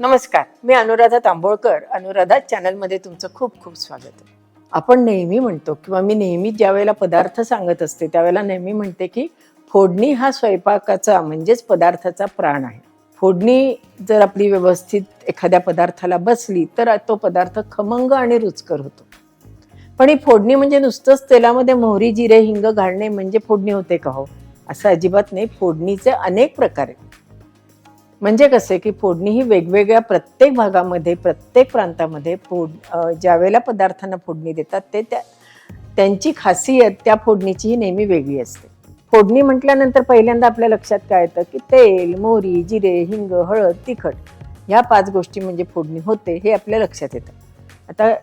नमस्कार मी अनुराधा तांबोळकर. अनुराधा चॅनलमध्ये तुमचं खूप खूप स्वागत. आहे आपण नेहमी म्हणतो किंवा मी नेहमी ज्या वेळेला पदार्थ सांगत असते त्यावेळेला नेहमी म्हणते की फोडणी हा स्वयंपाकाचा म्हणजेच पदार्थाचा प्राण आहे. फोडणी जर आपली व्यवस्थित एखाद्या पदार्थाला बसली तर तो पदार्थ खमंग आणि रुचकर होतो. पण ही फोडणी म्हणजे नुसतंच तेलामध्ये मोहरी जिरे हिंग घालणे म्हणजे फोडणी होते का हो? असं अजिबात नाही. फोडणीचे अनेक प्रकार आहेत. म्हणजे कसे की फोडणी ही वेगवेगळ्या प्रत्येक भागामध्ये प्रत्येक प्रांतामध्ये फोड ज्यावेळेला पदार्थांना फोडणी देतात ते त्या त्यांची खासियत त्या फोडणीची ही नेहमी वेगळी असते. फोडणी म्हटल्यानंतर पहिल्यांदा आपल्या लक्षात काय येतं की तेल मोहरी जिरे हिंग हळद तिखट ह्या पाच गोष्टी म्हणजे फोडणी होते हे आपल्या लक्षात येतं. आता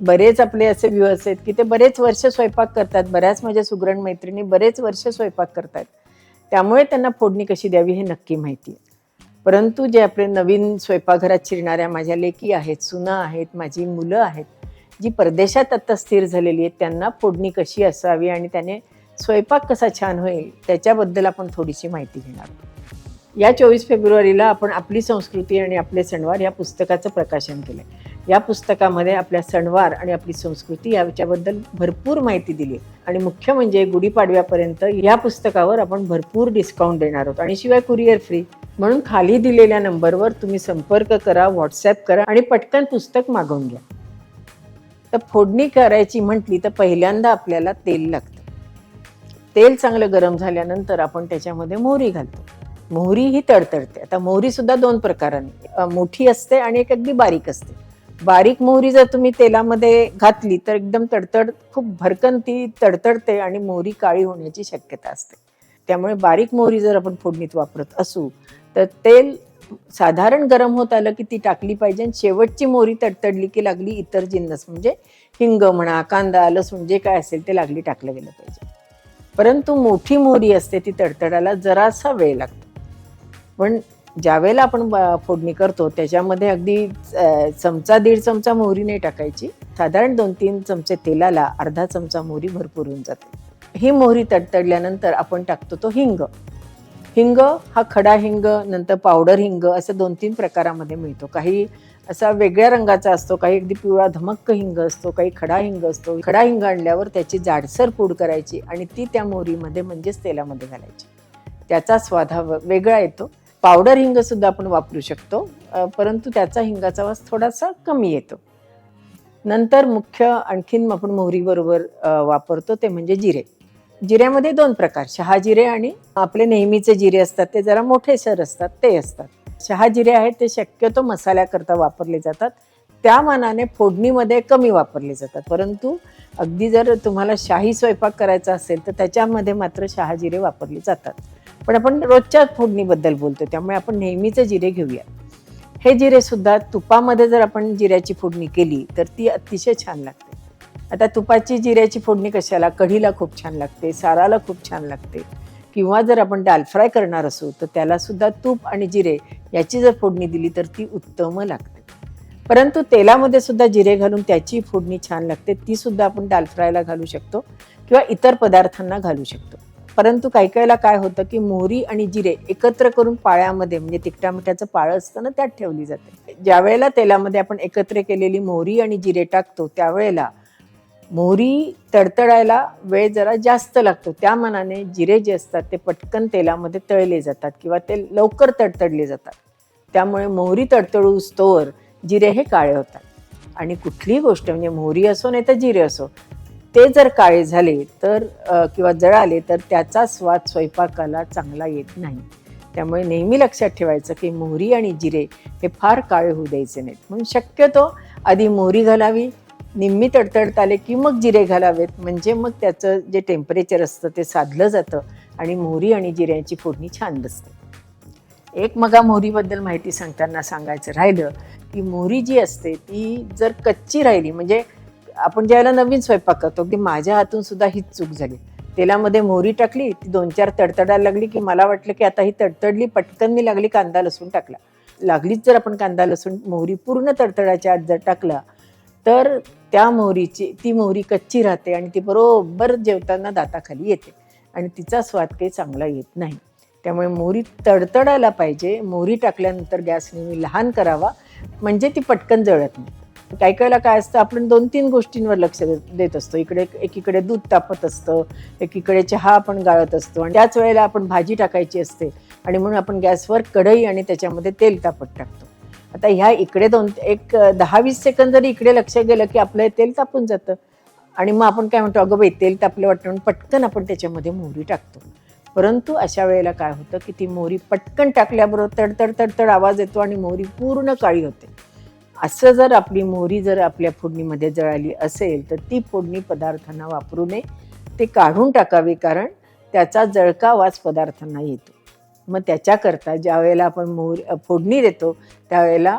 बरेच आपले असे व्ह्यूअर्स आहेत की ते बरेच वर्ष स्वयंपाक करतात बऱ्याच माझ्या सुगरण मैत्रिणी बरेच वर्ष स्वयंपाक करतात त्यामुळे त्यांना फोडणी कशी द्यावी हे नक्की माहिती आहे. परंतु जे आपले नवीन स्वयंपाकघरात शिरणाऱ्या माझ्या लेकी आहेत सुना आहेत माझी मुलं आहेत जी परदेशात आत्ता स्थिर झालेली आहेत त्यांना फोडणी कशी असावी आणि त्याने स्वयंपाक कसा छान होईल त्याच्याबद्दल आपण थोडीशी माहिती घेणार आहोत. या चोवीस फेब्रुवारीला आपण आपली संस्कृती आणि आपले सणवार या पुस्तकाचं प्रकाशन केलं या पुस्तकामध्ये आपल्या सणवार आणि आपली संस्कृती याच्याबद्दल भरपूर माहिती दिली आहे. आणि मुख्य म्हणजे गुढीपाडव्यापर्यंत या पुस्तकावर आपण भरपूर डिस्काउंट देणार आहोत. आणि शिवाय कुरिअर फ्री. म्हणून खाली दिलेल्या नंबरवर तुम्ही संपर्क करा व्हॉट्सॲप करा आणि पटकन पुस्तक मागवून घ्या. तर फोडणी करायची म्हटली तर पहिल्यांदा आपल्याला तेल लागतं. तेल चांगलं गरम झाल्यानंतर आपण त्याच्यामध्ये मोहरी घालतो. मोहरी ही तडतडते. आता मोहरी सुद्धा दोन प्रकारांनी. मोठी असते आणि एक अगदी बारीक असते. बारीक मोहरी जर तुम्ही तेलामध्ये घातली तर एकदम तडतड खूप भरकन ती तडतडते आणि मोहरी काळी होण्याची शक्यता असते. त्यामुळे बारीक मोहरी जर आपण फोडणीत वापरत असू तर तेल साधारण गरम होत आलं की ती टाकली पाहिजे आणि शेवटची मोरी तडतडली की लागली इतर जिन्नस म्हणजे हिंग म्हणा कांदा लसूण जे काय असेल ते लागली टाकलं गेलं पाहिजे. परंतु मोठी मोहरी असते ती तडतडायला जरासा वेळ लागतो. पण ज्यावेळेला आपण फोडणी करतो त्याच्यामध्ये अगदी चमचा दीड चमचा मोहरी नाही टाकायची. साधारण दोन तीन चमचे तेलाला अर्धा चमचा मोहरी भरपूर होऊन जाते. ही मोहरी तडतडल्यानंतर आपण टाकतो तो हिंग. हिंग हा खडा हिंग नंतर पावडर हिंग असं दोन तीन प्रकारामध्ये मिळतो. काही असा वेगळ्या रंगाचा असतो काही अगदी पिवळा धमक्क हिंग असतो काही खडा हिंग असतो. खडा हिंग आणल्यावर त्याची जाडसर पूड करायची आणि ती त्या मोहरीमध्ये म्हणजेच तेलामध्ये घालायची. त्याचा स्वाद हा व- वेगळा येतो. पावडर हिंग सुद्धा आपण वापरू शकतो परंतु त्याचा हिंगाचा वास थोडासा कमी येतो. नंतर मुख्य आणखीन आपण मोहरीबरोबर वापरतो ते म्हणजे जिरे. जिऱ्यामध्ये दोन प्रकार शहा जिरे आणि आपले नेहमीचे जिरे असतात ते जरा मोठे सर असतात ते असतात. शहा जिरे आहेत ते शक्यतो मसाल्याकरता वापरले जातात. त्या मानाने फोडणीमध्ये कमी वापरले जातात. परंतु अगदी जर तुम्हाला शाही स्वयंपाक करायचा असेल तर त्याच्यामध्ये मात्र शहा जिरे वापरले जातात. पण आपण रोजच्या फोडणीबद्दल बोलतो त्यामुळे आपण नेहमीचे जिरे घेऊया. हे जिरे सुद्धा तुपामध्ये जर आपण जिऱ्याची फोडणी केली तर ती अतिशय छान लागते. आता तुपाची जिऱ्याची फोडणी कशाला? कढीला खूप छान लागते साराला खूप छान लागते. किंवा जर आपण दाल फ्राय करणार असू तर त्याला सुद्धा तूप आणि जिरे याची जर फोडणी दिली तर ती उत्तम लागते. परंतु तेलामध्ये सुद्धा जिरे घालून त्याची फोडणी छान लागते ती सुद्धा आपण दाल फ्रायला घालू शकतो किंवा इतर पदार्थांना घालू शकतो. परंतु काही काहीला काय होतं की मोहरी आणि जिरे एकत्र करून पाळ्यामध्ये म्हणजे तिखटा मिठाचं पाळं असतं ना त्यात ठेवली जाते. ज्या वेळेला तेलामध्ये आपण एकत्र केलेली मोहरी आणि जिरे टाकतो त्यावेळेला मोहरी तडतडायला वेळ जरा जास्त लागतो. त्या मनाने जिरे जे असतात ते पटकन तेलामध्ये तळले जातात किंवा ते लवकर तडतडले जातात. त्यामुळे मोहरी तडतडूस्तोवर जिरे हे काळे होतात. आणि कुठलीही गोष्ट म्हणजे मोहरी असो नाही तर जिरे असो ते जर काळे झाले तर किंवा जळाले तर त्याचा स्वाद स्वयंपाकाला चांगला येत नाही. त्यामुळे नेहमी लक्षात ठेवायचं की मोहरी आणि जिरे हे फार काळे होऊ द्यायचे नाहीत. म्हणून शक्यतो आधी मोहरी घालावी निम्मी तडतडत आले की मग जिरे घालावेत. म्हणजे मग त्याचं जे टेम्परेचर असतं ते साधलं जातं आणि मोहरी आणि जिऱ्यांची फोडणी छान बसते. एक मगा मोहरीबद्दल माहिती सांगताना सांगायचं राहिलं की मोहरी जी असते ती जर कच्ची राहिली म्हणजे आपण ज्यावेळेला नवीन स्वयंपाक करतो अगदी माझ्या हातून सुद्धा हीच चूक झाली. तेलामध्ये मोहरी टाकली ती दोन चार तडतडायला लागली की मला वाटलं की आता ही तडतडली पटकन मी लागली कांदा लसूण टाकला. लागलीच जर आपण कांदा लसूण मोहरी पूर्ण तडतडाच्या आत जर टाकला तर त्या मोहरीची ती मोहरी कच्ची राहते आणि ती बरोबर जेवताना दाताखाली येते आणि तिचा स्वाद काही चांगला येत नाही. त्यामुळे मोहरी तडतडायला पाहिजे. मोहरी टाकल्यानंतर गॅस नेहमी लहान करावा. म्हणजे ती पटकन जळत नाही. काही काहीला काय असतं आपण दोन तीन गोष्टींवर लक्ष देत असतो. इकडे एकीकडे दूध तापत असतं एकीकडे चहा आपण गाळत असतो आणि त्याच वेळेला आपण भाजी टाकायची असते आणि म्हणून आपण गॅसवर कढई आणि त्याच्यामध्ये तेल तापत टाकतो. आता ह्या इकडे दोन एक दहा वीस सेकंद जरी इकडे लक्ष गेलं की आपलं तेल तापून जातं. आणि मग आपण काय म्हणतो अगं बाई तेल तापलं वाटतं म्हणून पटकन आपण त्याच्यामध्ये मोहरी टाकतो. परंतु अशा वेळेला काय होतं की ती मोहरी पटकन टाकल्याबरोबर तडतड तडतड आवाज येतो आणि मोहरी पूर्ण काळी होते. असं जर आपली मोहरी जर आपल्या फोडणीमध्ये जळाली असेल तर ती फोडणी पदार्थांना वापरू नये. ते काढून टाकावी कारण त्याचा जळका वास पदार्थांना येतो. मग त्याच्याकरता ज्या वेळेला आपण मोहरी फोडणी देतो त्यावेळेला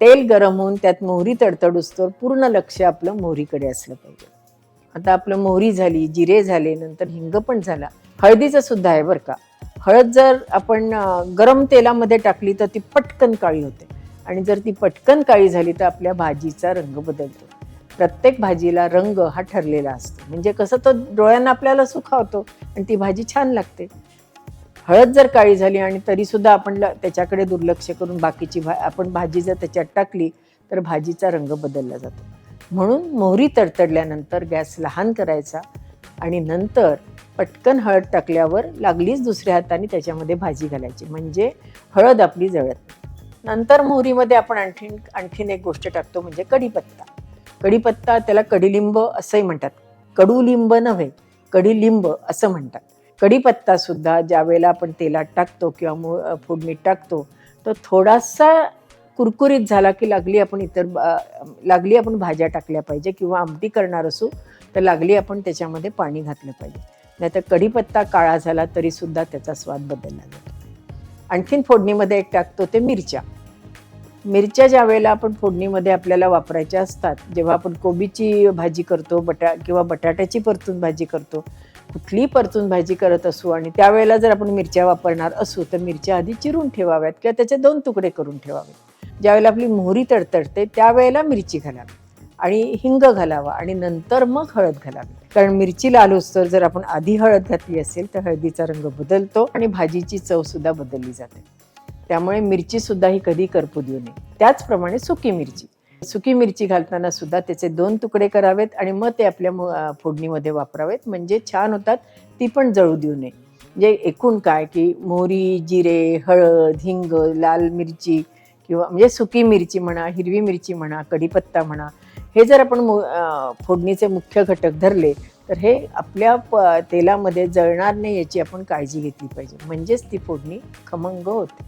तेल गरम होऊन त्यात मोहरी तडतडूस्तोवर पूर्ण लक्ष आपलं मोहरीकडे असलं पाहिजे. आता आपलं मोहरी झाली जिरे झाले नंतर हिंग पण झाला. हळदीचं सुद्धा आहे बरं का. हळद जर आपण गरम तेलामध्ये टाकली तर ती पटकन काळी होते. आणि जर ती पटकन काळी झाली तर आपल्या भाजीचा रंग बदलतो. प्रत्येक भाजीला रंग हा ठरलेला असतो. म्हणजे कसं तो डोळ्यांना आपल्याला सुखावतो आणि ती भाजी छान लागते. हळद जर काळी झाली आणि तरीसुद्धा आपण ल- त्याच्याकडे दुर्लक्ष करून बाकीची भा आपण भाजी जर त्याच्यात टाकली तर भाजीचा रंग बदलला जातो. म्हणून मोहरी तडतडल्यानंतर गॅस लहान करायचा आणि नंतर पटकन हळद टाकल्यावर लागलीच दुसऱ्या हाताने त्याच्यामध्ये भाजी घालायची. म्हणजे हळद आपली जळत नंतर मोहरीमध्ये आपण आणखीन आणखीन एक गोष्ट टाकतो म्हणजे कढीपत्ता. कढीपत्ता त्याला कडीलिंब असंही म्हणतात. कडुलिंब नव्हे कडीलिंब असं म्हणतात. कढीपत्तासुद्धा ज्यावेळेला ज्या वेळेला आपण तेलात टाकतो किंवा मो फोडणीत टाकतो तर थोडासा कुरकुरीत झाला की लागली आपण इतर लागली आपण भाज्या टाकल्या पाहिजे किंवा आमटी करणार असू तर लागली आपण त्याच्यामध्ये पाणी घातलं पाहिजे. नाहीतर कढीपत्ता काळा झाला तरीसुद्धा त्याचा स्वाद बदलला जातो. आणखीन फोडणीमध्ये एक टाकतो ते मिरच्या. मिरच्या ज्या वेळेला आपण फोडणीमध्ये आपल्याला वापरायच्या असतात जेव्हा आपण कोबीची भाजी करतो बटा किंवा बटाट्याची परतून भाजी करतो कुठलीही परतून भाजी करत असू आणि त्यावेळेला जर आपण मिरच्या वापरणार असू तर मिरच्या आधी चिरून ठेवाव्यात किंवा त्याचे दोन तुकडे करून ठेवावेत. ज्यावेळेला आपली मोहरी तडतडते त्यावेळेला मिरची घालावी आणि हिंग घालावा आणि नंतर मग हळद घालावी. कारण मिरची लाल होस्तोवर जर आपण आधी हळद घातली असेल तर हळदीचा रंग बदलतो आणि भाजीची चव सुद्धा बदलली जाते. त्यामुळे मिरची सुद्धा ही कधी करपू देऊ नये. त्याचप्रमाणे सुकी मिरची. सुकी मिरची घालताना सुद्धा त्याचे दोन तुकडे करावेत आणि मग ते आपल्या फोडणीमध्ये वापरावेत. म्हणजे छान होतात. ती पण जळू देऊ नये. म्हणजे एकूण काय की मोहरी जिरे हळद हिंग लाल मिरची किंवा म्हणजे सुकी मिरची म्हणा हिरवी मिरची म्हणा कढीपत्ता म्हणा हे जर आपण फोडणीचे मुख्य घटक धरले तर हे आपल्या प तेलामध्ये जळणार नाही याची आपण काळजी घेतली पाहिजे. म्हणजेच ती फोडणी खमंग होते.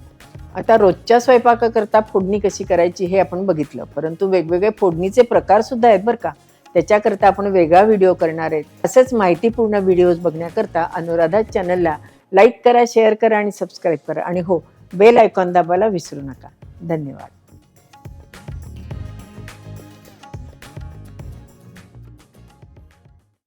आता रोजच्या स्वयंपाकाकरता फोडणी कशी करायची हे आपण बघितलं परंतु वेगवेगळे फोडणीचे प्रकार सुद्धा आहेत बरं का. त्याच्याकरता आपण वेगळा व्हिडिओ करणार आहेत असेच माहितीपूर्ण व्हिडिओज बघण्याकरता अनुराधा चॅनलला लाईक करा शेअर करा आणि सबस्क्राईब करा. आणि हो बेल आयकॉन दाबायला विसरू नका. धन्यवाद.